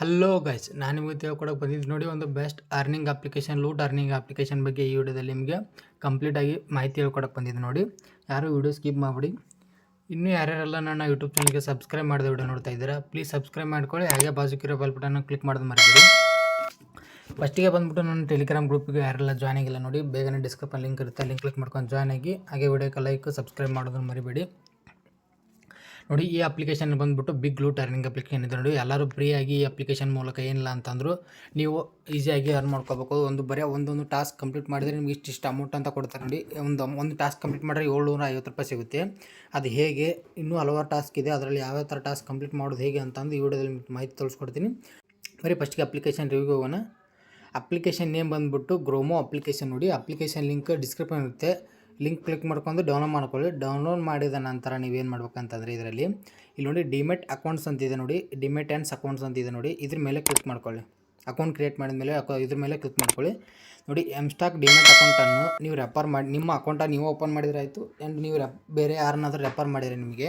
Hello guys ನಾನು ನಿಮಗೆ ತಿಳ್ಕೊಡಕ್ಕೆ ಬಂದಿದ್ದು ನೋಡಿ, ಒಂದು best earning application loot earning application ಬಗ್ಗೆ ಈ ವಿಡಿಯೋದಲ್ಲಿ ನಿಮಗೆ ಕಂಪ್ಲೀಟಾಗಿ ಮಾಹಿತಿ ಹೇಳ್ಕೊಡಕ್ಕೆ ಬಂದಿದ್ದು ನೋಡಿ. ಯಾರು ವಿಡಿಯೋ ಸ್ಕಿಪ್ ಮಾಡಿಬಿಡಿ. ಇನ್ನೂ ಯಾರ್ಯಾರೆಲ್ಲ ನನ್ನ ಯೂಟ್ಯೂಬ್ ಚಾನಲ್ಗೆ ಸಬ್ಸ್ಕ್ರೈಬ್ ಮಾಡಿದ ವಿಡಿಯೋ ನೋಡ್ತಾ ಇದ್ದೀರಾ ಪ್ಲೀಸ್ ಸಬ್ಸ್ಕ್ರೈಬ್ ಮಾಡ್ಕೊಳ್ಳಿ. ಹಾಗೆ ಬಾಜುಕಿರೋ ಬೆಲ್ ಬಟನ್ ಕ್ಲಿಕ್ ಮಾಡೋದು ಮರಿಬೇಡಿ. ಫಸ್ಟಿಗೆ ಬಂದ್ಬಿಟ್ಟು ನನ್ನ ಟೆಲಿಗ್ರಾಮ್ ಗ್ರೂಪ್ಗೆ ಯಾರೆಲ್ಲ ಜಾಯ್ನ್ ಆಗಿಲ್ಲ ನೋಡಿ, ಬೇಗನೆ ಡಿಸ್ಕ್ರಿಪ್ಷನ್ ಲಿಂಕ್ ಇರುತ್ತೆ ಲಿಂಕ್ ಕ್ಲಿಕ್ ಮಾಡ್ಕೊಂಡು ಜಾಯ್ನ್ ಆಗಿ, ಹಾಗೆ ವಿಡಿಯೋಕ್ಕೆ ಲೈಕ್ ಸಬ್ಸ್ಕ್ರೈಬ್ ಮಾಡೋದನ್ನು ಮರಿಬೇಡಿ. ನೋಡಿ, ಈ ಅಪ್ಲಿಕೇಶನ್ ಬಂದ್ಬಿಟ್ಟು ಬಿಗ್ ಗ್ಲೂ ಟರ್ನಿಂಗ್ ಅಪ್ಲಿಕೇಶನ್ ಇದೆ ನೋಡಿ. ಎಲ್ಲರೂ ಫ್ರೀಯಾಗಿ ಈ ಅಪ್ಲಿಕೇಶನ್ ಮೂಲಕ ಏನಿಲ್ಲ ಅಂತಂದರೂ ನೀವು ಈಸಿಯಾಗಿ ಅರ್ನ್ ಮಾಡ್ಕೋಬೇಕು. ಒಂದು ಬರೀ ಒಂದೊಂದು ಟಾಸ್ಕ್ ಕಂಪ್ಲೀಟ್ ಮಾಡಿದರೆ ನಿಮ್ಗೆ ಇಷ್ಟಿಷ್ಟು ಅಮೌಂಟ್ ಅಂತ ಕೊಡ್ತಾರೆ ನೋಡಿ. ಒಂದು ಒಂದು ಟಾಸ್ಕ್ ಕಂಪ್ಲೀಟ್ ಮಾಡಿದ್ರೆ ಏಳ್ನೂರ ಐವತ್ತು ರೂಪಾಯಿ ಸಿಗುತ್ತೆ. ಅದು ಹೇಗೆ? ಇನ್ನೂ ಹಲವಾರು ಟಾಸ್ಕ್ ಇದೆ. ಅದರಲ್ಲಿ ಯಾವ್ಯಾವ ಥರ ಟಾಸ್ಕ್ ಕಂಪ್ಲೀಟ್ ಮಾಡೋದು ಹೇಗೆ ಅಂತಂದು ಈ ವಿಡಿಯೋದಲ್ಲಿ ಮಾಹಿತಿ ತಿಳಿಸ್ಕೊಡ್ತೀನಿ ಬರೀ ಫಸ್ಟ್ಗೆ ಅಪ್ಲಿಕೇಶನ್ ರಿವ್ಯೂ ಹೋಗೋಣ. ಅಪ್ಲಿಕೇಶನ್ ನೇಮ್ ಬಂದ್ಬಿಟ್ಟು ಗ್ರೋಮೋ ಅಪ್ಲಿಕೇಶನ್ ನೋಡಿ. ಅಪ್ಲಿಕೇಶನ್ ಲಿಂಕ್ ಡಿಸ್ಕ್ರಿಪ್ಷನ್ ಇರುತ್ತೆ. ಲಿಂಕ್ ಕ್ಲಿಕ್ ಮಾಡ್ಕೊಂಡು ಡೌನ್ಲೋಡ್ ಮಾಡ್ಕೊಳ್ಳಿ. ಡೌನ್ಲೋಡ್ ಮಾಡಿದ ನಂತರ ನೀವೇನು ಮಾಡ್ಬೇಕಂತಂದರೆ ಇದರಲ್ಲಿ, ಇಲ್ಲಿ ನೋಡಿ ಡಿಮೆಟ್ ಅಕೌಂಟ್ಸ್ ಅಂತಿದೆ ನೋಡಿ. ಡಿಮೆಟ್ ಆ್ಯಂಡ್ಸ್ ಅಕೌಂಟ್ಸ್ ಅಂತಿದೆ ನೋಡಿ. ಇದ್ರ ಮೇಲೆ ಕ್ಲಿಕ್ ಮಾಡ್ಕೊಳ್ಳಿ. ಅಕೌಂಟ್ ಕ್ರಿಯೇಟ್ ಮಾಡಿದ ಮೇಲೆ ಅಕೌ ಇದ್ರ ಮೇಲೆ ಕ್ಲಿಕ್ ಮಾಡ್ಕೊಳ್ಳಿ. ನೋಡಿ ಎಂ ಸ್ಟಾಕ್ ಡಿಮೆಟ್ ಅಕೌಂಟನ್ನು ನೀವು ರೆಫರ್ ಮಾಡಿ ನಿಮ್ಮ ಅಕೌಂಟನ್ನು ನೀವು ಓಪನ್ ಮಾಡಿದರೆ ಆಯಿತು. ಆ್ಯಂಡ್ ನೀವು ರೆಪ್ ಬೇರೆ ಯಾರನ್ನಾದರೂ ರೆಫರ್ ಮಾಡಿದರೆ ನಿಮಗೆ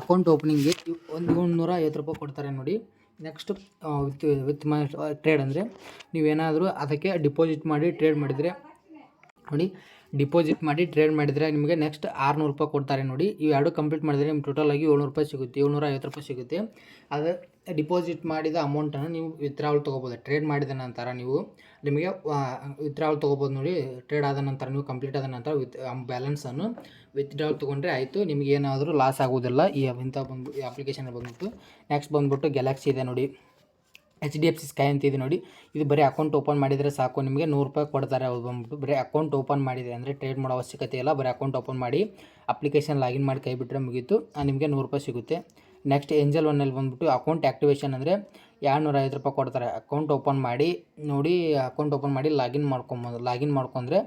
ಅಕೌಂಟ್ ಓಪನಿಂಗ್ಗೆ ಒಂದು ನೂರ ಐವತ್ತು ರೂಪಾಯಿ ಕೊಡ್ತಾರೆ ನೋಡಿ. Next with with my trade ಅಂದರೆ ನೀವೇನಾದರೂ ಅದಕ್ಕೆ ಡಿಪಾಸಿಟ್ ಮಾಡಿ ಟ್ರೇಡ್ ಮಾಡಿದರೆ ನೋಡಿ ಡಿಪಾಸಿಟ್ ಮಾಡಿ ಟ್ರೇಡ್ ಮಾಡಿದರೆ ನಿಮಗೆ ನೆಕ್ಸ್ಟ್ ಆರುನೂರು ರೂಪಾಯಿ ಕೊಡ್ತಾರೆ ನೋಡಿ. ಇವು ಎರಡು ಕಂಪ್ಲೀಟ್ ಮಾಡಿದರೆ ನಿಮ್ಗೆ ಟೋಟಲ್ ಆಗಿ ಏಳ್ನೂರು ರೂಪಾಯಿ ಸಿಗುತ್ತೆ ಏಳ್ನೂರ ಐವತ್ತು ರೂಪಾಯಿ ಸಿಗುತ್ತೆ. ಅದು ಡಿಪಾಸಿಟ್ ಮಾಡಿದ ಅಮೌಂಟನ್ನು ನೀವು ವಿತ್ಡ್ರಾವಲ್ ತೊಗೋಬೋದು. ಟ್ರೇಡ್ ಮಾಡಿದ ನಂತರ ನೀವು ನಿಮಗೆ ವಿತ್ಡ್ರಾವಲ್ ತೊಗೋಬೋದು ನೋಡಿ. ಟ್ರೇಡ್ ಆದ ನಂತರ ನೀವು ಕಂಪ್ಲೀಟ್ ಆದ ನಂತರ ವಿತ್ ಬ್ಯಾಲೆನ್ಸನ್ನು ವಿತ್ಡ್ರಾವಲ್ ತೊಗೊಂಡ್ರೆ ಆಯಿತು. ನಿಮಗೆ ಏನಾದರೂ ಲಾಸ್ ಆಗೋದಿಲ್ಲ. ಈ ಇಂಥ ಬಂದು ಅಪ್ಲಿಕೇಶನ್ ಬಂದ್ಬಿಟ್ಟು ನೆಕ್ಸ್ಟ್ ಬಂದ್ಬಿಟ್ಟು ಗ್ಯಾಲಕ್ಸಿ ಇದೆ ನೋಡಿ. H D F C sky ಅಂತ ಇದೆ ನೋಡಿ. ಇದು ಬರೀ ಅಕೌಂಟ್ ಓಪನ್ ಮಾಡಿದರೆ ಸಾಕು. ನಿಮಗೆ ನೂರು ರೂಪಾಯಿ ಕೊಡ್ತಾರೆ ಅವ್ರು ಬಂದ್ಬಿಟ್ಟು. ಬರೀ ಅಕೌಂಟ್ ಓಪನ್ ಮಾಡಿದೆ ಅಂದರೆ ಟ್ರೇಡ್ ಮಾಡೋ ಅವಶ್ಯಕತೆ ಇಲ್ಲ. ಬರೀ ಅಕೌಂಟ್ ಓಪನ್ ಮಾಡಿ ಅಪ್ಲಿಕೇಶನ್ ಲಾಗಿನ್ ಮಾಡಿ ಕೈ ಬಿಟ್ಟರೆ ಮುಗೀತು. ನಿಮಗೆ ನೂರು ರೂಪಾಯಿ ಸಿಗುತ್ತೆ. ನೆಕ್ಸ್ಟ್ ಏಂಜಲ್ ಒನ್ನಲ್ಲಿ ಬಂದ್ಬಿಟ್ಟು ಅಕೌಂಟ್ ಆ್ಯಕ್ಟಿವೇಶನ್ ಅಂದರೆ ಎರಡುನೂರ ಐವತ್ತು ರೂಪಾಯಿ ಕೊಡ್ತಾರೆ. ಅಕೌಂಟ್ ಓಪನ್ ಮಾಡಿ, ನೋಡಿ ಅಕೌಂಟ್ ಓಪನ್ ಮಾಡಿ ಲಾಗಿನ್ ಮಾಡ್ಕೊಬೋದು ಲಾಗಿನ್ ಮಾಡ್ಕೊಂಡ್ರೆ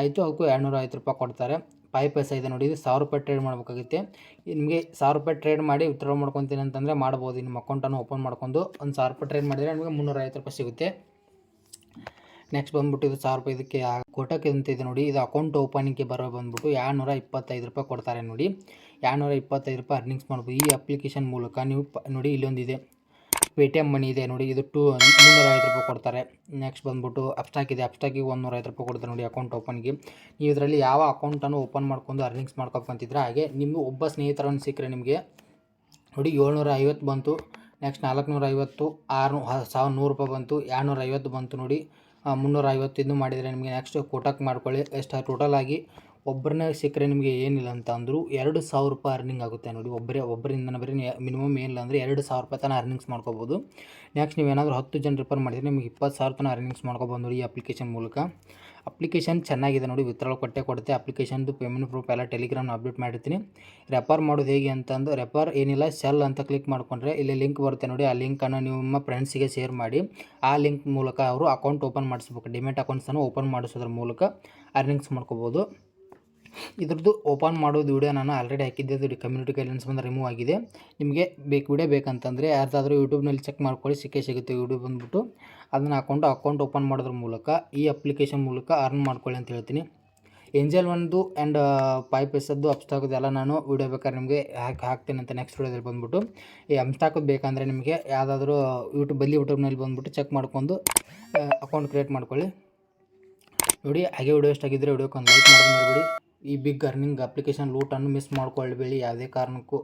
ಆಯಿತು ಅದಕ್ಕೂ ಎರಡುನೂರ ಐವತ್ತು ರೂಪಾಯಿ ಕೊಡ್ತಾರೆ. ಫೈವ್ ಪೈಸೆ ಇದೆ ನೋಡಿ ಇದು ಸಾವಿರ ರೂಪಾಯಿ ಟ್ರೇಡ್ ಮಾಡಬೇಕಾಗುತ್ತೆ. ನಿಮಗೆ ಸಾವಿರ ರೂಪಾಯಿ ಟ್ರೇಡ್ ಮಾಡಿ ವಿತ್ಡ್ರಾ ಮಾಡ್ಕೊತೀನಿ ಅಂತಂದರೆ ಮಾಡ್ಬೋದು. ನಿಮ್ಮ ಅಕೌಂಟನ್ನು ಓಪನ್ ಮಾಡ್ಕೊಂಡು ಒಂದು ಸಾವಿರ ರೂಪಾಯಿ ಟ್ರೇಡ್ ಮಾಡಿದರೆ ನಿಮಗೆ ಮುನ್ನೂರ ಐವತ್ತು ರೂಪಾಯಿ ಸಿಗುತ್ತೆ. ನೆಕ್ಸ್ಟ್ ಬಂದ್ಬಿಟ್ಟು ಇದು ಸಾವಿರ ರೂಪಾಯಿ ಇದಕ್ಕೆ ಕೋಟಕ್ಕೆ ಅಂತ ಇದೆ ನೋಡಿ. ಇದು ಅಕೌಂಟ್ ಓಪನಿಂಗ್ಗೆ ಬರೋ ಬಂದ್ಬಿಟ್ಟು ಎರಡುನೂರ ಇಪ್ಪತ್ತೈದು ರೂಪಾಯಿ ಕೊಡ್ತಾರೆ ನೋಡಿ. ಎರಡುನೂರ ಇಪ್ಪತ್ತೈದು ರೂಪಾಯಿ ಅರ್ನಿಂಗ್ಸ್ ಮಾಡ್ಬೋದು. ಈ ಅಪ್ಲಿಕೇಶನ್ ಮೂಲಕ ನೀವು ನೋಡಿ ಇಲ್ಲೊಂದಿದೆ. ಪೇ ಟಿ ಎಂ ಮನಿ ಇದೆ ನೋಡಿ, ಇದು ಟೂ ಮುನ್ನೂರ ಐವತ್ತು ರೂಪಾಯಿ ಕೊಡ್ತಾರೆ. ನೆಕ್ಸ್ಟ್ ಬಂದ್ಬಿಟ್ಟು ಅಪ್ಸ್ಟಾಕ್ ಇದೆ. ಅಪ್ಸ್ಟಾಕಿಗೆ ಒಂದು ನೂರೈವತ್ತು ರೂಪಾಯಿ ಕೊಡ್ತಾರೆ ನೋಡಿ ಅಕೌಂಟ್ ಓಪನ್ಗೆ ನೀವು ಇದರಲ್ಲಿ ಯಾವ ಅಕೌಂಟನ್ನು ಓಪನ್ ಮಾಡ್ಕೊಂಡು ಅರ್ನಿಂಗ್ಸ್ ಮಾಡ್ಕೊಬೇಕಂತಿದ್ರೆ ಹಾಗೆ ನಿಮ್ಮ ಒಬ್ಬ ಸ್ನೇಹಿತರನ್ನು ಸಿಕ್ಕರೆ ನಿಮಗೆ ನೋಡಿ ಏಳ್ನೂರ ಐವತ್ತು ಬಂತು. ನೆಕ್ಸ್ಟ್ ನಾಲ್ಕುನೂರ ಐವತ್ತು ಆರು ಸಾವಿರ ನೂರು ರೂಪಾಯಿ ಬಂತು. ಎರಡುನೂರ ಐವತ್ತು ಬಂತು ನೋಡಿ. ಮುನ್ನೂರ ಐವತ್ತು ಇದು ಮಾಡಿದರೆ ನಿಮಗೆ ನೆಕ್ಸ್ಟ್ ಕೋಟಕ್ ಮಾಡ್ಕೊಳ್ಳಿ. ಎಷ್ಟು ಟೋಟಲ್ ಆಗಿ ಒಬ್ಬರನ್ನ ಸಿಕ್ಕರೆ ನಿಮಗೆ ಏನಿಲ್ಲ ಅಂತ ಅಂದರೂ ಎರಡು ಸಾವಿರ ರೂಪಾಯಿ ಅರ್ನಿಂಗ್ ಆಗುತ್ತೆ ನೋಡಿ. ಒಬ್ಬರೇ ಒಬ್ಬರಿಂದ ಬರೀ ಮಿನಿಮಮ್ ಏನಿಲ್ಲ ಅಂದರೆ ಎರಡು ಸಾವಿರ ರೂಪಾಯಿ ತನಕ ಅರ್ನಿಂಗ್ಸ್ ಮಾಡ್ಕೋಬೋದು. ನೆಕ್ಸ್ಟ್ ನೀವೇನಾದರೂ ಹತ್ತು ಜನ ರಿಫರ್ ಮಾಡಿದರೆ ನಿಮಗೆ ಇಪ್ಪತ್ತು ಸಾವಿರ ತನಕ ಅರ್ನಿಂಗ್ಸ್ ಮಾಡ್ಕೋಬೋದು ನೋಡಿ ಈ ಅಪ್ಲಿಕೇಶನ್ ಮೂಲಕ. ಅಪ್ಲಿಕೇಶನ್ ಚೆನ್ನಾಗಿದೆ ನೋಡಿ ವಿತ್ಡ್ರಾಲ್ ಕೊಟ್ಟೆ ಕೊಡುತ್ತೆ. ಅಪ್ಲಿಕೇಶನ್ದು ಪೇಮೆಂಟ್ ಪ್ರೂಫ್ ಎಲ್ಲ ಟೆಲಿಗ್ರಾಮ್ ಅಪ್ಡೇಟ್ ಮಾಡಿರ್ತೀನಿ. ರೆಫರ್ ಮಾಡೋದು ಹೇಗೆ ಅಂತಂದು ರೆಫರ್ ಏನಿಲ್ಲ ಸೆಲ್ ಅಂತ ಕ್ಲಿಕ್ ಮಾಡ್ಕೊಂಡ್ರೆ ಇಲ್ಲಿ ಲಿಂಕ್ ಬರುತ್ತೆ ನೋಡಿ. ಆ ಲಿಂಕನ್ನು ನಿಮ್ಮ ಫ್ರೆಂಡ್ಸಿಗೆ ಶೇರ್ ಮಾಡಿ. ಆ ಲಿಂಕ್ ಮೂಲಕ ಅವರು ಅಕೌಂಟ್ ಓಪನ್ ಮಾಡಿಸ್ಬೇಕು. ಡಿಮೆಟ್ ಅಕೌಂಟ್ಸನ್ನು ಓಪನ್ ಮಾಡಿಸೋದ್ರ ಮೂಲಕ ಅರ್ನಿಂಗ್ಸ್ ಮಾಡ್ಕೋಬೋದು. ಇದ್ರದ್ದು ಓಪನ್ ಮಾಡೋದು ವಿಡಿಯೋ ನಾನು ಆಲ್ರೆಡಿ ಹಾಕಿದ್ದೆ. ಅದು ಕಮ್ಯುನಿಟಿ ಗೈಡ್ಲೈನ್ಸ್ ಬಂದು ರಿಮೂವ್ ಆಗಿದೆ. ನಿಮಗೆ ಬೇಕು ವಿಡಿಯೋ ಬೇಕಂತಂದರೆ ಯಾರ್ದಾದ್ರೂ ಯೂಟ್ಯೂಬ್ನಲ್ಲಿ ಚೆಕ್ ಮಾಡ್ಕೊಳ್ಳಿ. ಸಿಕ್ಕೇ ಸಿಗುತ್ತೆ ಯೂಟ್ಯೂಬ್ ಬಂದುಬಿಟ್ಟು. ಅದನ್ನು ಹಾಕ್ಕೊಂಡು ಅಕೌಂಟ್ ಓಪನ್ ಮಾಡೋದ್ರ ಮೂಲಕ, ಈ ಅಪ್ಲಿಕೇಶನ್ ಮೂಲಕ ಅರ್ನ್ ಮಾಡ್ಕೊಳ್ಳಿ ಅಂತ ಹೇಳ್ತೀನಿ. ಏಂಜಲ್ ಒಂದು ಆ್ಯಂಡ್ ಪೈಪ್ ಎಸದ್ದು ಅಪ್ಸ್ಟಾಕೋದು ಎಲ್ಲ ನಾನು ವೀಡಿಯೋ ಬೇಕಾದ್ರೆ ನಿಮಗೆ ಹಾಕಿ, ಹಾಕ್ತೀನಿ ಅಂತ ನೆಕ್ಸ್ಟ್ ವೀಡಿಯೋದಲ್ಲಿ ಬಂದುಬಿಟ್ಟು. ಈ ಅಬ್ಸ್ಟಾಕದ್ದು ಬೇಕಂದರೆ ನಿಮಗೆ ಯಾವುದಾದ್ರೂ ಯೂಟ್ಯೂಬ್ ಬಲ್ಲಿ ಯೂಟ್ಯೂಬ್ನಲ್ಲಿ ಬಂದುಬಿಟ್ಟು ಚೆಕ್ ಮಾಡ್ಕೊಂಡು ಅಕೌಂಟ್ ಕ್ರಿಯೇಟ್ ಮಾಡ್ಕೊಳ್ಳಿ. ನೋಡಿ, ಹಾಗೆ ವಿಡಿಯೋ ಇಷ್ಟ ಆಗಿದ್ದರೆ ವಿಡಿಯೋ ಒಂದು ಲೈಕ್ ಮಾಡೋದು ಈ ಬಿಗ್ ಅರ್ನಿಂಗ್ ಅಪ್ಲಿಕೇಶನ್ ಲೂಟನ್ನು ಮಿಸ್ ಮಾಡ್ಕೊಳ್ಬೇಡಿ. ಯಾವುದೇ ಕಾರಣಕ್ಕೂ